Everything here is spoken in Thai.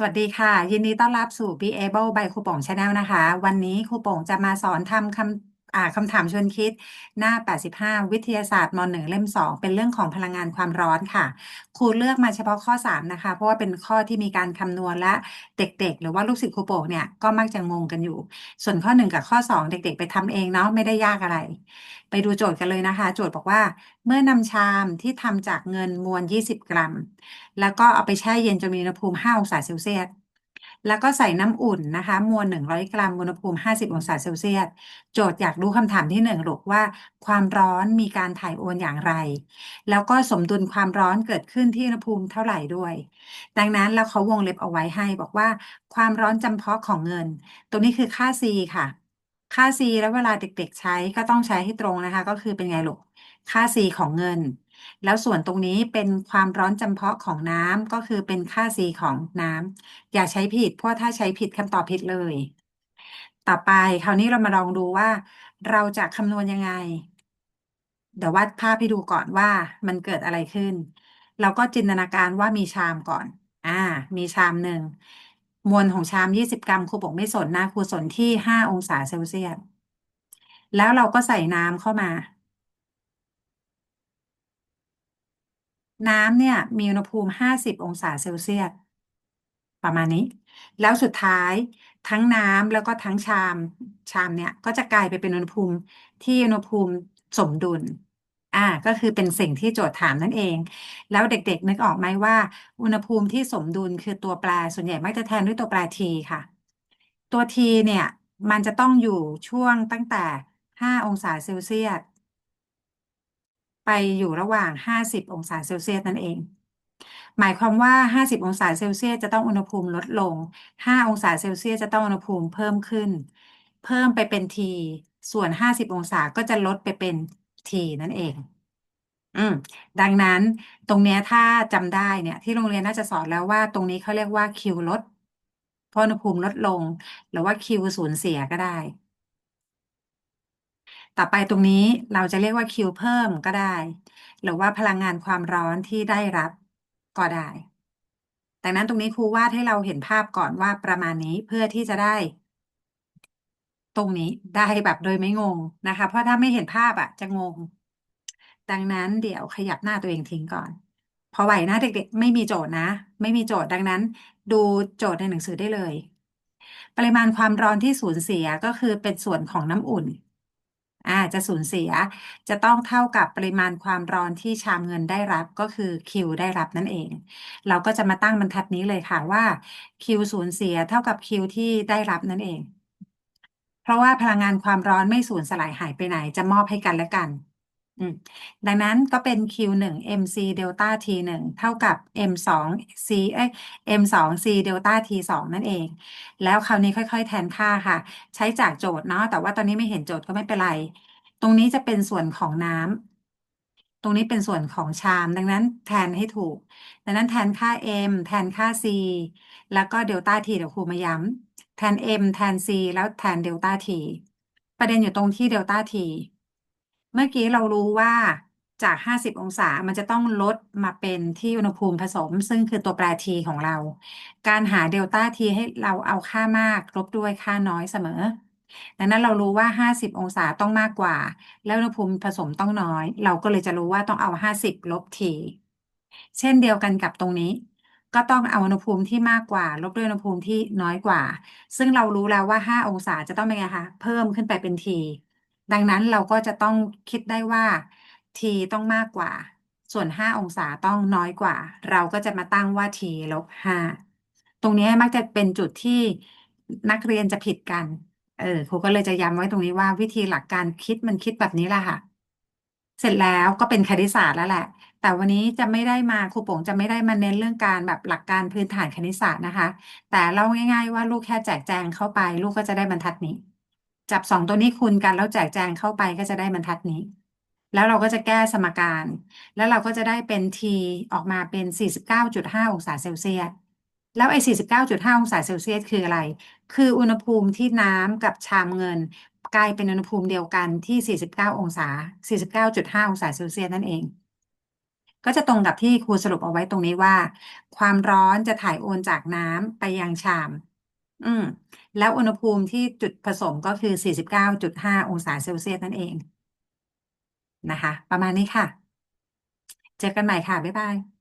สวัสดีค่ะ ยินดีต้อนรับสู่ Be Able by ครูป่ง Channel นะคะ วันนี้ครูป่งจะมาสอนทำคำ อ่าคำถามชวนคิดหน้า 85 วิทยาศาสตร์ม .1 เล่ม 2 เป็นเรื่องของพลังงานความร้อนค่ะ ครูเลือกมาเฉพาะข้อ 3 นะคะ เพราะว่าเป็นข้อที่มีการคำนวณและเด็กๆ หรือว่าลูกศิษย์ครูโป่งเนี่ยก็มักจะงงกันอยู่ ส่วนข้อ 1 กับข้อ 2 เด็กๆ ไปทำเองเนาะไม่ได้ยากอะไร ไปดูโจทย์กันเลยนะคะ โจทย์บอกว่า เมื่อนำชามที่ทำจากเงินมวล 20 กรัม แล้วก็เอาไปแช่เย็นจนมีอุณหภูมิ 5 องศาเซลเซียส แล้วก็ใส่น้ำอุ่นนะคะ มวล100กรัมอุณหภูมิ50องศาเซลเซียส โจทย์อยากรู้คำถามที่1ลูกว่า ความร้อนมีการถ่ายโอนอย่างไร แล้วก็สมดุลความร้อนเกิดขึ้นที่อุณหภูมิเท่าไหร่ด้วย ดังนั้นแล้วเขาวงเล็บเอาไว้ให้บอกว่า ความร้อนจำเพาะของเงินตรงนี้คือค่า C ค่ะ ค่า C แล้วเวลาเด็ก ๆ ใช้ก็ต้องใช้ให้ตรงนะคะ ก็คือเป็นไงลูกค่า C ของเงิน แล้วส่วนตรงนี้เป็นความร้อนจำเพาะของน้ำก็คือเป็นค่า C ของน้ำอย่าใช้ผิด เพราะถ้าใช้ผิดคำตอบผิดเลย ต่อไปคราวนี้เรามาลองดูว่า เราจะคำนวณยังไง เดี๋ยววาดภาพให้ดูก่อนว่ามันเกิดอะไรขึ้น เราก็จินตนาการว่ามีชามก่อน อ่า มีชามหนึ่งมวลของชาม20กรัมครูบอกไม่สนนะครูสนที่5องศาเซลเซียสแล้วเราก็ใส่น้ำเข้ามา น้ำเนี่ย มีอุณหภูมิ50องศาเซลเซียสประมาณนี้ แล้วสุดท้ายทั้งน้ำแล้วก็ทั้งชามชามเนี่ย ก็จะกลายไปเป็นอุณหภูมิที่อุณหภูมิสมดุล อ่า ก็คือเป็นสิ่งที่โจทย์ถามนั่นเอง แล้วเด็กๆนึกออกไหมว่า อุณหภูมิที่สมดุลคือตัวแปรส่วนใหญ่มักจะแทนด้วยตัวแปร T ค่ะ ตัว T เนี่ย มันจะต้องอยู่ช่วงตั้งแต่ 5 องศาเซลเซียส ไปอยู่ระหว่าง 50 องศาเซลเซียสนั่นเอง หมายความว่า 50 องศาเซลเซียสจะต้องอุณหภูมิลดลง 5 องศาเซลเซียสจะต้องอุณหภูมิเพิ่มขึ้น เพิ่มไปเป็น T ส่วน 50 องศาก็จะลดไปเป็น T นั่นเอง อืม ดังนั้นตรงเนี้ยถ้าจำได้เนี่ย ที่โรงเรียนน่าจะสอนแล้วว่าตรงนี้เขาเรียกว่า Q ลดเพราะอุณหภูมิลดลง หรือว่า Q สูญเสียก็ได้ ต่อไปตรงนี้เราจะเรียกว่า Q เพิ่มก็ได้ หรือว่าพลังงานความร้อนที่ได้รับก็ได้ดังนั้นตรงนี้ครูวาดให้เราเห็นภาพก่อนว่าประมาณนี้เพื่อที่จะได้ ตรงนี้ได้แบบโดยไม่งงนะคะ เพราะถ้าไม่เห็นภาพอะจะงง ดังนั้นเดี๋ยวขยับหน้าตัวเองทิ้งก่อน พอไหวนะเด็กๆ ไม่มีโจทย์นะ ไม่มีโจทย์ดังนั้น ดูโจทย์ในหนังสือได้เลย ปริมาณความร้อนที่สูญเสียก็คือเป็นส่วนของน้ำอุ่น อ่าจะสูญเสีย จะต้องเท่ากับปริมาณความร้อนที่ชามเงินได้รับก็คือ Q ได้รับนั่นเอง เราก็จะมาตั้งบรรทัดนี้เลยค่ะว่า Q สูญเสียเท่ากับ Q ที่ได้รับนั่นเอง เพราะว่าพลังงานความร้อนไม่สูญสลายหายไปไหน จะมอบให้กันและกัน อืมดังนั้นก็เป็น Q 1 mc เดลต้า T 1 เท่ากับ m 2 c เอ้ย m 2 c เดลต้า T 2 นั่นเอง แล้วคราวนี้ค่อย ๆ แทนค่าค่ะ ใช้จากโจทย์เนาะแต่ว่าตอนนี้ไม่เห็นโจทย์ก็ไม่เป็นไร ตรงนี้จะเป็นส่วนของน้ำตรงนี้เป็นส่วนของชาม ดังนั้นแทนให้ถูก ดังนั้นแทนค่า m แทนค่า c แล้วก็เดลต้า t เดี๋ยวครูมาย้ำแทน m แทน c แล้วแทนเดลต้า t ประเด็นอยู่ตรงที่เดลต้า t เมื่อกี้เรารู้ว่าจาก 50 องศา มันจะต้องลดมาเป็นที่อุณหภูมิผสม ซึ่งคือตัวแปร t ของเรา การหาเดลต้า t ให้เราเอาค่ามากลบด้วยค่าน้อยเสมอ ดังนั้นเรารู้ว่า 50 องศาต้องมากกว่า แล้วอุณหภูมิผสมต้องน้อย เราก็เลยจะรู้ว่าต้องเอา 50 ลบ t เช่นเดียวกันกับตรงนี้ ก็ต้องเอาอุณหภูมิที่มากกว่า ลบด้วยอุณหภูมิที่น้อยกว่า ซึ่งเรารู้แล้วว่า 5 องศาจะต้องเป็นไงคะ เพิ่มขึ้นไปเป็น t ดังนั้นเราก็จะต้องคิดได้ว่า t ต้องมากกว่า ส่วน 5 องศาต้องน้อยกว่า เราก็จะมาตั้งว่า t ลบ5ตรงนี้มักจะเป็นจุดที่นักเรียนจะผิดกัน เออครูก็เลยจะย้ำไว้ตรงนี้ว่าวิธีหลักการคิดมันคิดแบบนี้แหละค่ะ เสร็จแล้วก็เป็นคณิตศาสตร์แล้วแหละ แต่วันนี้จะไม่ได้มาครูโป่งจะไม่ได้มาเน้นเรื่องการแบบหลักการพื้นฐานคณิตศาสตร์นะคะ แต่เล่าง่าย ๆ ว่าลูกแค่แจกแจงเข้าไป ลูกก็จะได้บรรทัดนี้ จับสองตัวนี้คูณกันแล้วแจกแจงเข้าไปก็จะได้บรรทัดนี้ แล้วเราก็จะแก้สมการ แล้วเราก็จะได้เป็น t ออกมาเป็น 49.5 องศาเซลเซียสแล้วไอ้49.5 องศาเซลเซียสคืออะไร คืออุณหภูมิที่น้ำกับชามเงิน กลายเป็นอุณหภูมิเดียวกันที่ 49 องศา 49.5 องศาเซลเซียสนั่นเอง ก็ก็จะตรงกับที่ครูสรุปเอาไว้ตรงนี้ว่า ความร้อนจะถ่ายโอนจากน้ำไปยังชาม อืม แล้วอุณหภูมิที่จุดผสมก็คือ 49.5 องศาเซลเซียสนั่นเองนะคะ ประมาณนี้ค่ะ เจอกันใหม่ค่ะ บ๊ายบาย